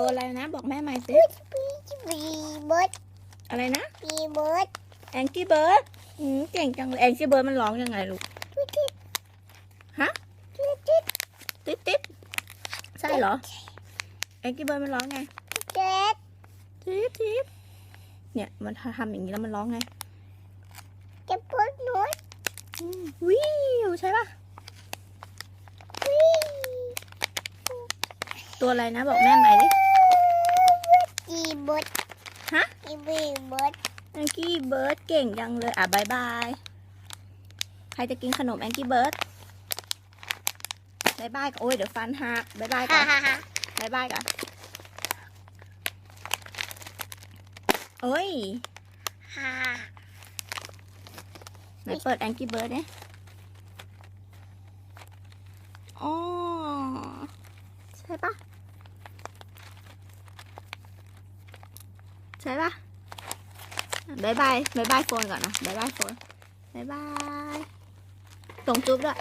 ตัวอะไรนะ บอกแม่ใหม่สิปีปีเบิร์ดอะไรนะปีเบิร์ดแองกี้เบิร์ดอืมเก่งจังเลยแองกี้เบิร์ดมันร้องยังไงลูกตุ๊ดตุ๊ดฮะตุ๊ดตุ๊ดติ๊ดติ๊ดใช่เหรอแองกี้เบิร์ดมันร้องไงเจ็ดติ๊ดติ๊ดเนี่ยมันทำอย่างนี้แล้วมันร้องไงจะพูดหนูอืมวิวใช่ปะวิ่งตัวอะไรนะบอกแม่ใหม่ดิ ปีเบิร์ดฮะปีปีเบิร์ดแองกี้เบิร์ดเก่งจังเลย อะบายบาย ใครจะกินขนมแองกี้เบิร์ดบายบายก่อนโอ้ยเดี๋ยวฟันหักบายบายก่ฮ่าอนฮ่าฮ่าบายบายก่อนโอ้ยฮ่าไหนเปิดแองกี้เบิร์ดเนี่ยอ๋อใช่ปะ ใช่ปะบายบายบายบายโฟนก่อนนะบายบายโฟนบายบายส่งจุ๊บด้วย